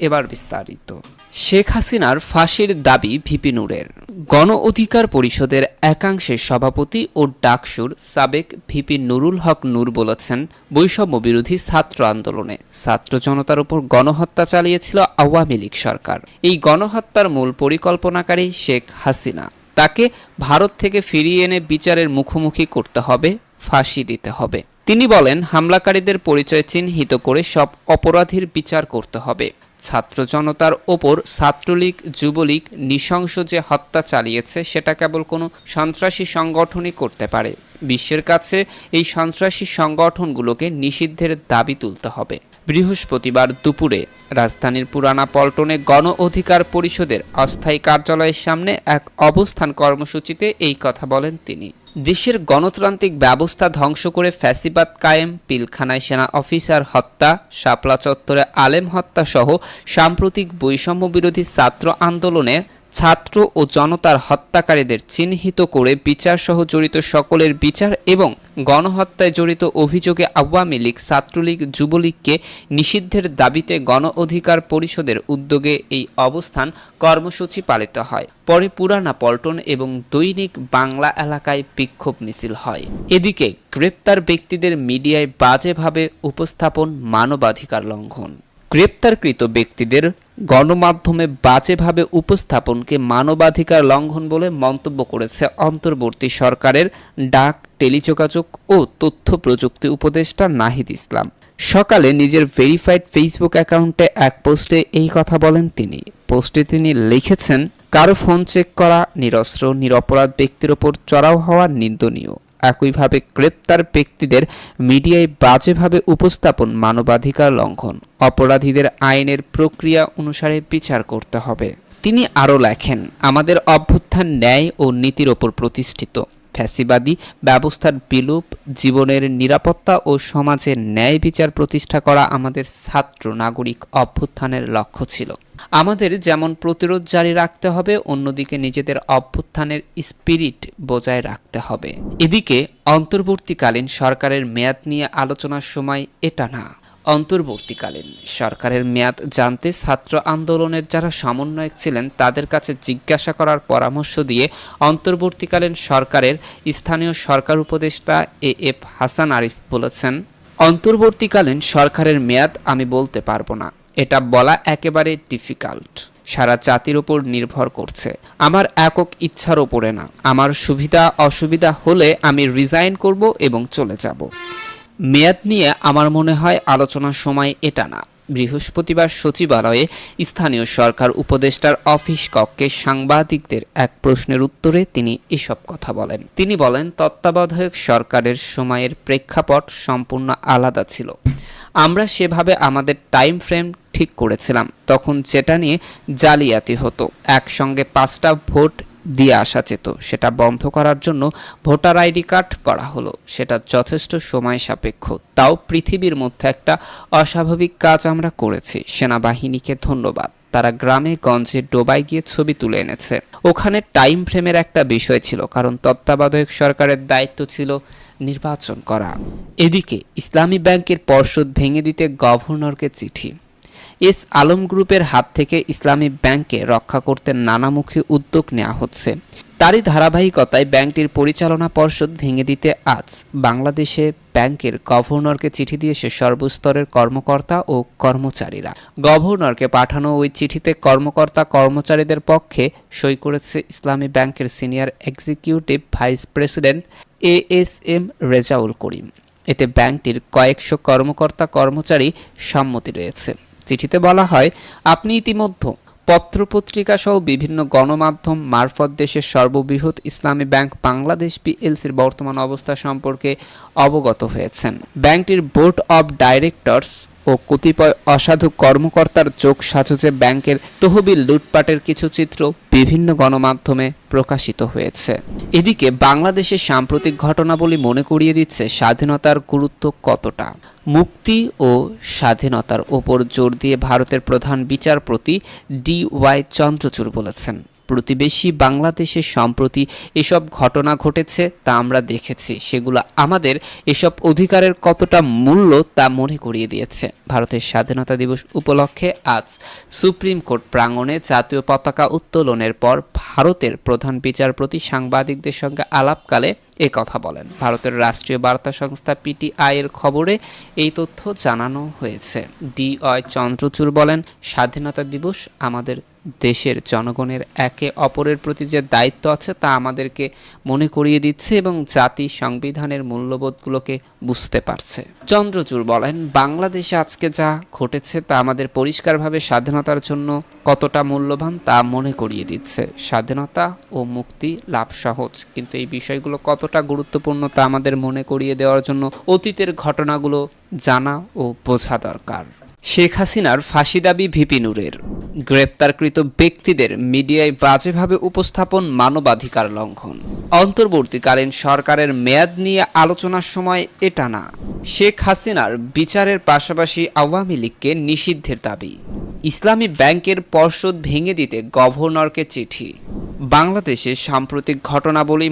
এবার বিস্তারিত। শেখ হাসিনার ফাঁসির দাবি ভিপি নুরের। গণ অধিকার পরিষদের একাংশের সভাপতি ও ডাকসুর সাবেক ভিপি নুরুল হক নূর বলেছেন, বৈষম্য বিরোধী ছাত্র আন্দোলনে ছাত্র জনতার উপর গণহত্যা চালিয়েছিল আওয়ামী লীগ সরকার। এই গণহত্যার মূল পরিকল্পনাকারী শেখ হাসিনা। তাকে ভারত থেকে ফিরিয়ে এনে বিচারের মুখোমুখি করতে হবে, ফাঁসি দিতে হবে। তিনি বলেন, হামলাকারীদের পরিচয় চিহ্নিত করে সব অপরাধীর বিচার করতে হবে। ছাত্র জনতার ওপর ছাত্রলীগ, যুবলীগ নৃশংস যে হত্যা চালিয়েছে, সেটা কেবল কোনো সন্ত্রাসী সংগঠনই করতে পারে। বিশ্বের কাছে এই সন্ত্রাসী সংগঠনগুলোকে নিষিদ্ধের দাবি তুলতে হবে। বৃহস্পতিবার দুপুরে রাজধানীর পুরানা পল্টনে গণ অধিকার পরিষদের অস্থায়ী কার্যালয়ের সামনে এক অবস্থান কর্মসূচিতে এই কথা বলেন তিনি। দেশের গণতান্ত্রিক ব্যবস্থা ধ্বংস করে ফ্যাসিবাদ কায়েম, পিলখানায় সেনা অফিসার হত্যা, শাপলা চত্বরে আলেম হত্যা সহ সাম্প্রতিক বৈষম্য বিরোধী ছাত্র আন্দোলনে ছাত্র ও জনতার হত্যাকারীদের চিহ্নিত করে বিচার সহ জড়িত সকলের বিচার এবং গণহত্যায় জড়িত অভিযোগে আওয়ামী লীগ, ছাত্রলীগ, যুবলীগকে নিষিদ্ধের দাবিতে গণ অধিকার পরিষদের উদ্যোগে এই অবস্থান কর্মসূচি পালিত হয়। পরে পুরানা পল্টন এবং দৈনিক বাংলা এলাকায় বিক্ষোভ মিছিল হয়। এদিকে গ্রেপ্তার ব্যক্তিদের মিডিয়ায় বাজেভাবে উপস্থাপন মানবাধিকার লঙ্ঘন। গ্রেপ্তারকৃত ব্যক্তিদের গণমাধ্যমে বাজেভাবে উপস্থাপনকে মানবাধিকার লঙ্ঘন বলে মন্তব্য করেছে অন্তর্বর্তী সরকারের ডাক, টেলিযোগাযোগ ও তথ্য প্রযুক্তি উপদেষ্টা নাহিদ ইসলাম। সকালে নিজের ভেরিফাইড ফেসবুক অ্যাকাউন্টে এক পোস্টে এই কথা বলেন তিনি। পোস্টে তিনি লিখেছেন, কারও ফোন চেক করা নিরস্ত্র, নিরপরাধ ব্যক্তির ওপর চড়াও হওয়া নিন্দনীয়। একইভাবে গ্রেপ্তার ব্যক্তিদের মিডিয়ায় বাজেভাবে উপস্থাপন মানবাধিকার লঙ্ঘন। অপরাধীদের আইনের প্রক্রিয়া অনুসারে বিচার করতে হবে। তিনি আরও লেখেন, আমাদের অভ্যুত্থান ন্যায় ও নীতির ওপর প্রতিষ্ঠিত। ফ্যাসিবাদী ব্যবস্থার বিলোপ, জীবনের নিরাপত্তা ও সমাজে ন্যায় বিচার প্রতিষ্ঠা করা আমাদের ছাত্র নাগরিক অভ্যুত্থানের লক্ষ্য ছিল। আমাদের যেমন প্রতিরোধ জারি রাখতে হবে, অন্যদিকে নিজেদের অভ্যুত্থানের স্পিরিট বজায় রাখতে হবে। এদিকে অন্তর্বর্তীকালীন সরকারের মেয়াদ নিয়ে আলোচনার সময় এটা না। অন্তর্বর্তীকালীন। সরকারের মেয়াদ জানতে ছাত্র আন্দোলনের যারা সমন্বয়ক ছিলেন, তাদের কাছে জিজ্ঞাসা করার পরামর্শ দিয়ে অন্তর্বর্তীকালীন সরকারের স্থানীয় সরকার উপদেষ্টা এ এফ হাসান আরিফ বলেছেন, অন্তর্বর্তীকালীন সরকারের মেয়াদ আমি বলতে পারব না। এটা বলা একেবারে ডিফিকাল্ট। সারা জাতির ওপর নির্ভর করছে। আমার একক ইচ্ছার ওপরে না। আমার সুবিধা অসুবিধা হলে আমি রিজাইন করব এবং চলে যাব। মেয়াদ নিয়ে আমার মনে হয় আলোচনার সময় এটা না। বৃহস্পতিবার সচিবালয়ে স্থানীয় সরকার উপদেষ্টার অফিস কক্ষে সাংবাদিকদের এক প্রশ্নের উত্তরে তিনি এসব কথা বলেন। তিনি বলেন, তত্ত্বাবধায়ক সরকারের সময়ের প্রেক্ষাপট সম্পূর্ণ আলাদা ছিল। আমরা সেভাবে আমাদের টাইম ফ্রেম ঠিক করেছিলাম, তখন যেটা নিয়ে জালিয়াতি হতো। একসঙ্গে পাঁচটা ভোট দিয়ে আসা যেত। সেটা বন্ধ করার জন্য ভোটার আইডি কার্ড করা হলো। সেটা যথেষ্ট সময় সাপেক্ষ। তাও পৃথিবীর মধ্যে একটা অস্বাভাবিক কাজ আমরা করেছি। সেনাবাহিনীকে ধন্যবাদ। তারা গ্রামে গঞ্জে ডোবায় গিয়ে ছবি তুলে এনেছে। ওখানে টাইম ফ্রেমের একটা বিষয় ছিল, কারণ তত্ত্বাবধায়ক সরকারের দায়িত্ব ছিল নির্বাচন করা। এদিকে ইসলামী ব্যাংকের পর্ষদ ভেঙে দিতে গভর্নরকে চিঠি। এস আলম গ্রুপের হাত থেকে ইসলামী ব্যাংককে রক্ষা করতে নানামুখী উদ্যোগ নেওয়া হচ্ছে। তারই ধারাবাহিকতায় ব্যাংকটির পরিচালনা পর্ষদ ভেঙে দিতে আজ বাংলাদেশে ব্যাংকের গভর্নরকে চিঠি দিয়েছে সর্বস্তরের কর্মকর্তা ও কর্মচারীরা। গভর্নরকে পাঠানো ওই চিঠিতে কর্মকর্তা কর্মচারীদের পক্ষে সই করেছে ইসলামী ব্যাংকের senior executive vice president A S M Rezaul Karim. এতে ব্যাংকটির কয়েকশো কর্মকর্তা কর্মচারী সম্মতি রয়েছে। চিঠিতে বলা হয়, আপনি ইতিমধ্যে পত্রপত্রিকা সহ বিভিন্ন গণমাধ্যম, মারফত দেশের সর্ববৃহৎ ইসলামী ব্যাংক, বাংলাদেশ পিএলসির বর্তমান অবস্থা সম্পর্কে অবগত হয়েছেন। ব্যাংকটির বোর্ড অব ডাইরেক্টরস ও কতিপয় অসাধু কর্মকর্তার চোখ সাজুজে ব্যাংকের তহবিল লুটপাটের কিছু চিত্র বিভিন্ন গণমাধ্যমে প্রকাশিত হয়েছে। এদিকে বাংলাদেশের সাম্প্রতিক ঘটনাবলী মনে করিয়ে দিচ্ছে স্বাধীনতার গুরুত্ব কতটা। মুক্তি ও স্বাধীনতার ওপর জোর দিয়ে ভারতের প্রধান বিচারপতি ডি ওয়াই চন্দ্রচূড় বলেছেন। প্রতিবেশী বাংলাদেশে সম্প্রতি এসব ঘটনা ঘটেছে তা আমরা দেখেছি। সেগুলো আমাদের এসব অধিকারের কতটা মূল্য তা মনে করিয়ে দিয়েছে। ভারতের স্বাধীনতা দিবস উপলক্ষে আজ সুপ্রিম কোর্ট প্রাঙ্গণে জাতীয় পতাকা উত্তোলনের পর ভারতের প্রধান বিচারপতি সাংবাদিকদের সঙ্গে আলাপকালে এ কথা বলেন। ভারতের রাষ্ট্রীয় বার্তা সংস্থা পিটিআই এর খবরে এই তথ্য জানানো হয়েছে। ডি অয় চন্দ্রচূড় বলেন, স্বাধীনতা দিবস আমাদের দেশের জনগণের একে অপরের প্রতি যে দায়িত্ব আছে তা আমাদেরকে মনে করিয়ে দিচ্ছে এবং জাতি সংবিধানের মূল্যবোধগুলোকে বুঝতে পারছে। চন্দ্রচূড় বলেন, বাংলাদেশে আজকে যা ঘটেছে তা আমাদের পরিষ্কারভাবে স্বাধীনতার জন্য কতটা মূল্যবান তা মনে করিয়ে দিচ্ছে। স্বাধীনতা ও মুক্তি লাভ সহজ, কিন্তু এই বিষয়গুলো কতটা গুরুত্বপূর্ণ তা আমাদের মনে করিয়ে দেওয়ার জন্য অতীতের ঘটনাগুলো জানা ও বোঝা দরকার। শেখ হাসিনার ফাঁসি দাবি ভিপিনুরের গ্রেপ্তারকৃত ব্যক্তিদের মিডিয়ায় বাজেভাবে উপস্থাপন মানবাধিকার লঙ্ঘন। অন্তর্বর্তীকালীন সরকারের মেয়াদ নিয়ে আলোচনার সময় এটা না শেখ হাসিনার বিচারের পাশাপাশি আওয়ামী লীগকে নিষিদ্ধের দাবি। ইসলামী ব্যাংকের পর্ষদ ভেঙে দিতে গভর্নরকে চিঠি। বাংলাদেশে সাম্প্রতিক ঘটনাবলী